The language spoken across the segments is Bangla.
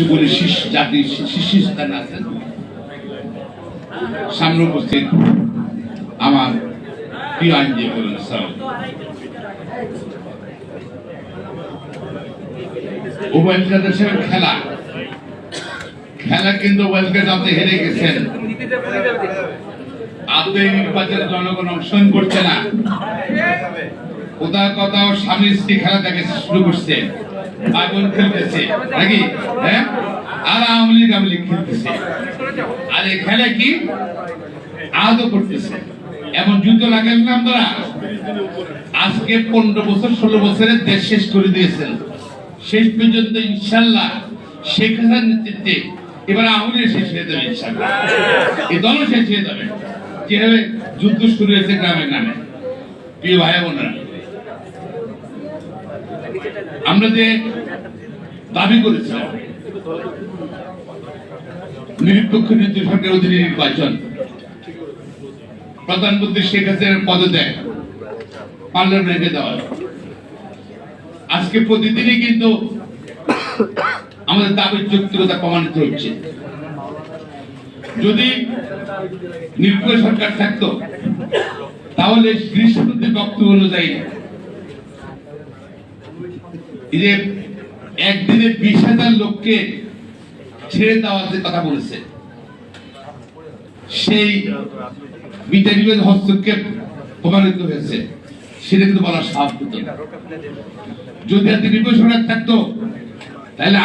বলে জাতির শীর্ষস্থান আছেন সামনে উপস্থিত আমার প্রিয় আইনজীবী খেলা। খেলা কিন্তু ওয়েলকাম আপনি হেরে গেছেন। আপনি নির্বাচনে জনগণ অংশগ্রহণ করছে না। কোথাও কোথাও স্বামী স্ত্রী খেলা দেখে শুরু করছে। আগুন খেলতেছে। নাকি? হ্যাঁ? আর আওয়ামী লীগ আওয়ামী লীগ খেলতেছে। আর এই খেলা কি? আহত করতেছে। এমন যুদ্ধ লাগাল না আপনারা? আজকে পনেরো বছর, ষোলো বছরের দেশ শেষ করে দিয়েছেন। শেষ পর্যন্ত ইনশাল্লাহ শেখ হাসান নেতৃত্বে এবার আওয়ামী লীগ শেষ হয়ে যাবে ইনশাল্লাহ। এই দল শেষ হয়ে যাবে। যেভাবে যুদ্ধ শুরু হয়েছে গ্রামের নামে প্রিয় ভাই বোনেরা আমরা যে দাবি করেছিলাম, নিরপেক্ষ নীতি সরকারের অধীনে নির্বাচন, প্রধানমন্ত্রী শেখ হাসিনার পদত্যাগ পার্লার রেখে দেওয়া। আজকে প্রতিদিনই কিন্তু আমাদের দাবির যৌক্তিকতা প্রমাণিত হচ্ছে। যদি নির্ভয় সরকার থাকতো, তাহলে গৃহস্পতির বক্তব্য অনুযায়ী একদিনে বিশ হাজার লোককে ছেড়ে দেওয়ার কথা বলেছে, সেই হস্তক্ষেপ প্রমাণিত হয়েছে। সেটা কিন্তু স্বাভাবিক যদি থাকতো, তাহলে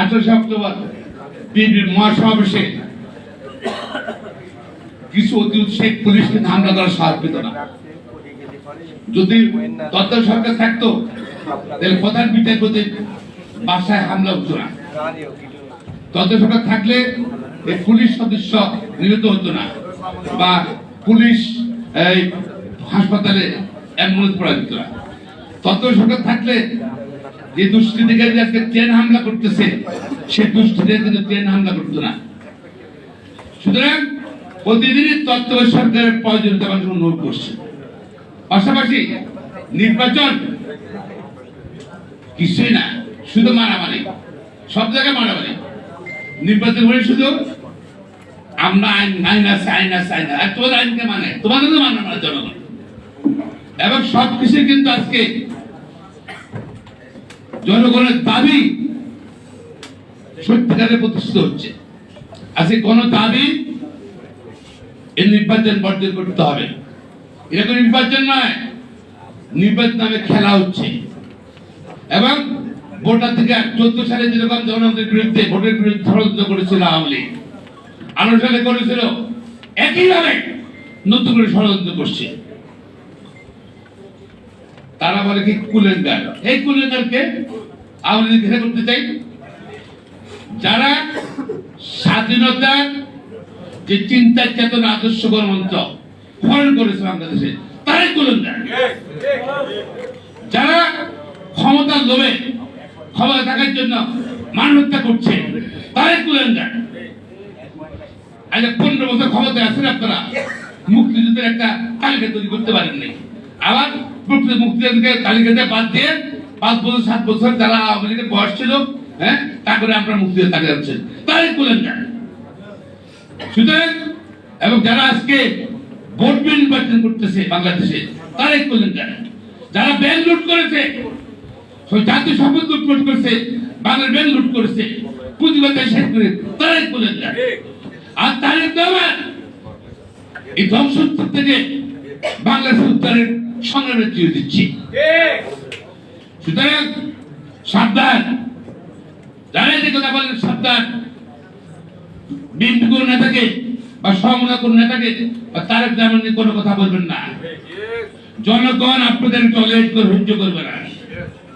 আঠাশে অক্টোবর বিএনপির মহাসমাবেশে কিছু অতি উৎসাহিত পুলিশকে পেত না। যদি তত্ত্ব সরকার থাকতো তাহলে প্রধান বিচারপতির বাসায় হামলা হতো না। সরকার থাকলে এই পুলিশ সদস্য নিহত হতো না বা পুলিশ এই হাসপাতালে অ্যাম্বুলেন্স পড়া দিত না। তত্ত্ব সরকার থাকলে যে দুষ্কৃতিকারী আজকে ট্রেন হামলা করতেছে সে দুষ্কৃতিকারী কিন্তু ট্রেন হামলা করতো না। সুতরাং প্রতিদিনই তত্ত্ব সরকারের প্রয়োজনীয়তা মানুষ অনুভব করছে। পাশাপাশি নির্বাচন কিছুই না, শুধু মারামারি। সব জায়গায় মারামারি। নির্বাচন করে শুধু আমরা আইন আইন আছে আইন আছে, আইন আর তোমাদের আইনকে মানে? তোমাদের তো মানে মানে জনগণ। এবং সব কিছু কিন্তু আজকে জনগণের দাবি সত্যিকারে প্রতিষ্ঠিত হচ্ছে। আজকে কোন দাবি এই নির্বাচন বর্জন করতে হবে এটা কোনো নির্বাচন নয়, নির্বাচন নামে খেলা হচ্ছে। এবং থেকে চোদ্দ সালে যেরকম জনগণের বিরুদ্ধে ভোটের বিরুদ্ধে ষড়যন্ত্র করেছিল আওয়ামী লীগ, আঠারো সালে করেছিল, একইভাবে নতুন করে ষড়যন্ত্র করছে। তারা বলে কি কুলেঙ্গার এই কুলেঙ্গারকে আওয়ামী লীগ করতে চাই। যারা স্বাধীনতার যে চিন্তা চেতনা আদর্শ গণমন্ত্র হরণ করেছে বাংলাদেশে তারাই কুলেঙ্গার যারা ক্ষমতার লোভে, ক্ষমতা থাকার জন্য মান হত্যা করছে। তারাই কুলেঙ্গার। আজ পনেরো বছর ক্ষমতায় আছেন আপনারা। মুক্তিযুদ্ধের একটা তালিকা তৈরি করতে পারেননি। আবার মুক্তি- মুক্তিযুদ্ধের তালিকাতে বাদ দিয়ে পাঁচ বছর, সাত বছর যারা আওয়ামী লীগের বয়স ছিল হ্যাঁ তারপরে আপনার মুক্তিযুদ্ধ তালিকা যাচ্ছেন। তারাই কুলেঙ্গার। সুতরাং, এবং যারা আজকে ভোট নির্বাচন করতেছে বাংলাদেশে তারাই কুলেঙ্গার। যারা ব্যাংক লুট করেছে ওই জাতীয় সম্পদ লুট করেছে বাংলার ব্যাংক লুট করেছে। পুঁজিবাজার শেষ করে তারাই কুলেঙ্গার আর তারেক রহমান এই ধ্বংস থেকে বাংলাদেশের উদ্ধারের সংগ্রামে দিয়ে দিচ্ছি। সুতরাং সাবধান। যারা যে কথা বলেন সাবধান। বিএনপি কোন নেতাকে বা সমনা কোন নেতাকে বা তারেক নিয়ে কোনো কথা বলবেন না। জনগণ আপনাদের টয়লেট করে সহ্য করবে না।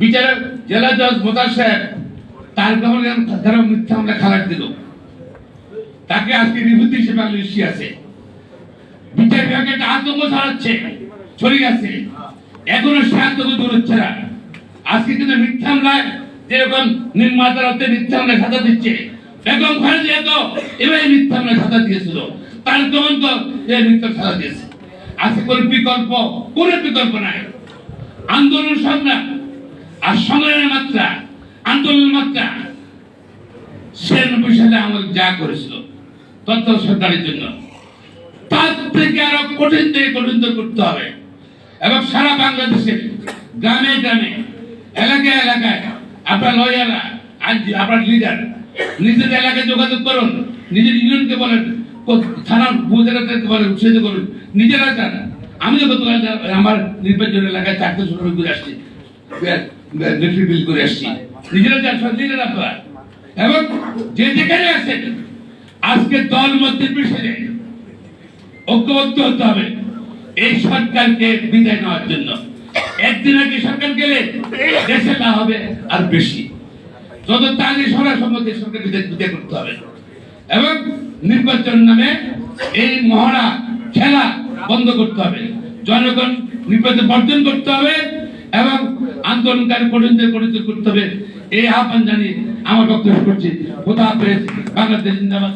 বিচারক জেলা জজ মোতার সাহেব, তার কারণে মিথ্যা আমরা খালাস দিল। তাকে আজকে বিভূতি হিসেবে লিস্টি আছে। বিচার বিভাগে একটা আতঙ্ক ছড়াচ্ছে, ছড়িয়ে গেছে এখনও সে আতঙ্ক দূর হচ্ছে না। আজকে কিন্তু মিথ্যা হামলায় যেরকম নিম্ন মিথ্যা হামলায় সাজা দিচ্ছে, বেগম খালেদা তো এবার মিথ্যা হামলায় সাজা দিয়েছিল। তার দমন তো এই মিথ্যা সাজা দিয়েছে। আজকে কোন বিকল্প কোন বিকল্প নাই। আন্দোলন সংগ্রাম আর সংগ্রামের মাত্রা, আন্দোলনের মাত্রা ছিয়ানব্বই সালে আমাদের যা করেছিল, তথ্য সরকারের জন্য। তার থেকে আরও কঠিন থেকে কঠিনতর করতে হবে। এবং সারা বাংলাদেশে, গ্রামে গ্রামে, এলাকায় এলাকায়, আপনার লয়াররা আজ আপনার লিডার নিজের এলাকায় যোগাযোগ করুন, নিজের ইউনিয়নকে বলেন থানার উপজেলাকে বলেন উৎসাহিত করুন। নিজেরা যান আমি গতকাল আমার নির্বাচন এলাকায় চারটে শুরু করে আসছি। ইলেকট্রিক বিল করে আসছি। নিজেরা এবং যে যেখানে আছেন, আজকে দল মধ্যে ঐক্যবদ্ধ হতে হবে এই সরকারকে বিদায় নেওয়ার জন্য। একদিন আগে সরকার গেলে দেশে লাভ হবে আর বেশি। যত বিদায় বিদায় করতে হবে। এবং নির্বাচন নামে এই মহড়া, খেলা বন্ধ করতে হবে। জনগণ নির্বাচন বর্জন করতে হবে এবং আন্দোলনকারী পর্যন্ত কঠিন করতে হবে। এই আহ্বান জানিয়ে আমার বক্তব্য করছি। খোদা হাফেজ, বাংলাদেশ জিন্দাবাদ